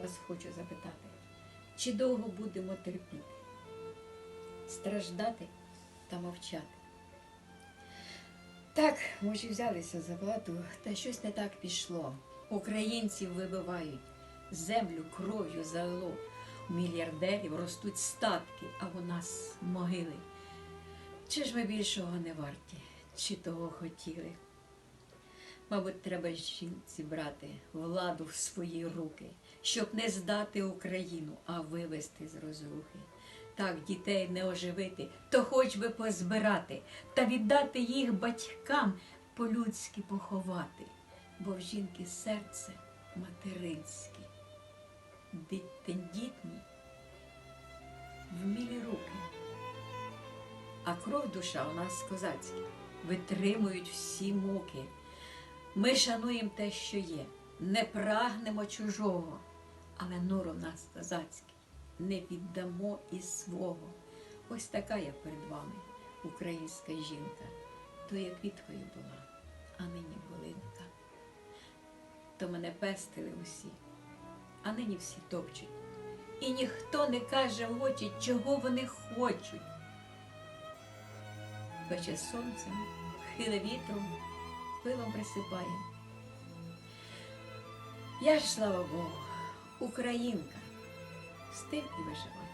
вас хочу запитати, чи довго будемо терпіти, страждати та мовчати? Так, може, взялися за владу, та щось не так пішло. Українців вибивають, землю кров'ю залило. У мільярдерів ростуть статки, а у нас могили. Чи ж ми більшого не варті, чи того хотіли? Мабуть, треба жінці брати владу в свої руки, щоб не здати Україну, а вивести з розрухи. Так дітей не оживити, то хоч би позбирати та віддати їх батькам по-людськи поховати, бо в жінки серце материнське, тендітні, вмілі руки. А кров душа у нас козацька, витримують всі муки. Ми шануємо те, що є, не прагнемо чужого, але нору нас козацький, не віддамо і свого. Ось така я перед вами, українська жінка, то я квіткою була, а нині болинка. То мене пестили усі, а нині всі топчуть. І ніхто не каже в очі, чого вони хочуть. Пече сонцем, хиле вітром, пилом присипає. Я ж, слава Богу, українка, з тим і виживаю.